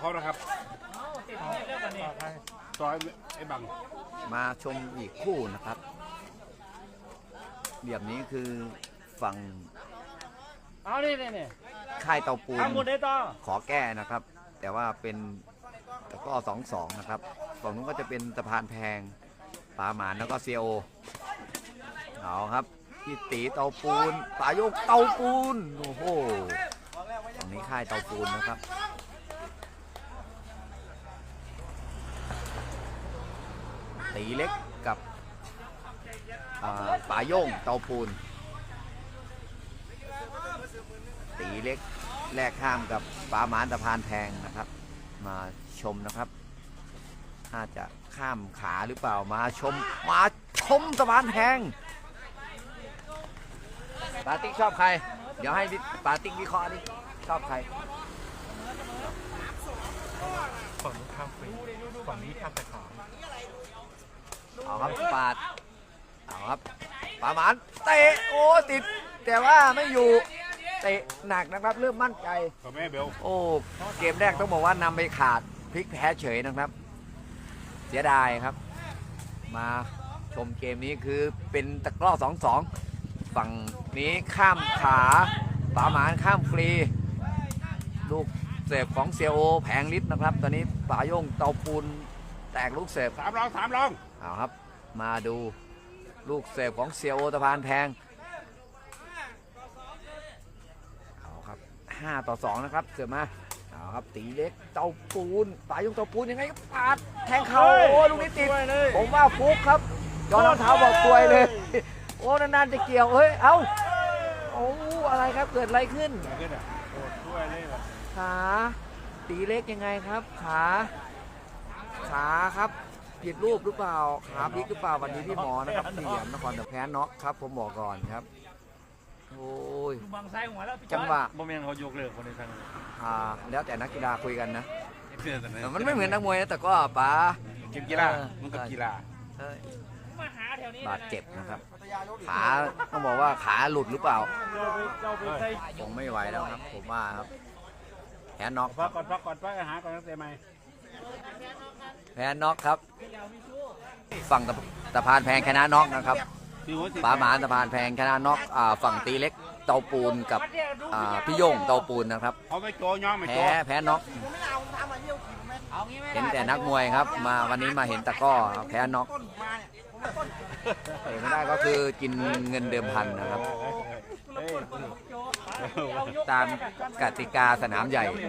เขานะครับซอยไอ้บังมาชมอีกคู่นะครับแบบนี้คือฝั่งเอานี่นี่นี่ค่ายเตาปูนทำหมดได้ต่อขอแก้นะครับ แต่ว่าเป็นตะกร้อสองสองนะครับฝั่งนู้นก็จะเป็นสะพานแพงปลาหมานแล้วก็เซียโอเอาครับพี่ตีเตาปูนปายกเตาปูนโอ้โห ค่ายเตาปูนนะครับ ตีเล็กกับอ่าโย่งเตาปูน ตีเล็กแลกข้ามกับป่าหมานตะพานแพงนะครับ มาชมนะครับน่าจะข้ามขาหรือเปล่ามาชมมาชมสะพานแพงปาติ๊กชอบใคร เดี๋ยวให้ปาติ๊กวิเคราะห์ดิ ชอบใครฝั่งนู้นข้ามฟรีฝั่งนี้ข้ามแต่ขาเอาครับปาดเอาครับปาหมานเตะโอ้ติด แต่ว่าไม่อยู่เตะหนักนะครับเริ่มมั่นใจกับแม่เบลโอ้เกมแรกต้องบอกว่านำไปขาดพลิกแพ้เฉยนะครับ เสียดายครับ มาชมเกมนี้คือเป็นตะกร้อสองสองฝั่งนี้ข้ามขาปาหมานข้ามฟรี ลูกเสพของเซียโอแผงลิตรนะครับ ตอนนี้ป่าโยงเตาปูนแตกลูกเสพสามรองสามรองเอาครับ มาดูลูกเสพของเซียโอตะพานแพงเอาครับ5ต่อ2นะครับเสือมาเอาครับตีเล็กเตาปูนปลายยงเตาปูนยังไงก็ปาดแทงเขาโอ้ลูกนี้ติดช่วยเลยผมว่าฟุกครับยอดรองเท้าบอกตัวยเลย โอ้นานๆจะเกี่ยวเฮ้ยเอ้าโอ้อะไรครับเกิดอะไรขึ้น ขึ้นอะโอ้ช่วยเลยว่ะขาตีเล็กยังไงครับ ขาขาครับผิดรูปหรือเปล่าขาพลิกหรือเปล่าวันนี้พี่หมอนะครับเสียมนครแต่แพ้น็อกครับ ผมบอกก่อนครับโอ้ยดูบังซ้ายหัวแล้วพี่จังหวะโมเมนต์เขายกเลิกคนในทางอ่าแล้วแต่นักกีฬาคุยกันนะเพื่อนแต่แต่มันไม่เหมือนนักมวยนะแต่ก็ป๋าเกมกีฬาเออมันกับกีฬา บาดเจ็บนะครับ ขาต้องบอกว่าขาหลุดหรือเปล่าเจ้าไปใส่คงไม่ไหวแล้วครับ ผมว่าครับแพ้น็อกคพัรักบก่อนพักก่อนพักอาหารก่อนตั้งแต่ใหม่แพ้น็อกครับ ฝั่งตะตะพานแพงชนะน็อกนะครับที่หัวสิป๋าหมานตะพานแพงชนะน็อกอ่าฝั่งตีเล็กเตาปูนกับอ่าพี่โย่งเตาปูนนะครับเขาไม่โจย่องไม่โจแพ้แพ้น็อกเห็นแต่นักมวยครับ มาวันนี้มาเห็นตะกร้อแพ้น็อก เตะไม่ได้ก็คือกินเงินเดิมพันนะครับเฮ้ยตามกติกาสนามใหญ่เฮ้ย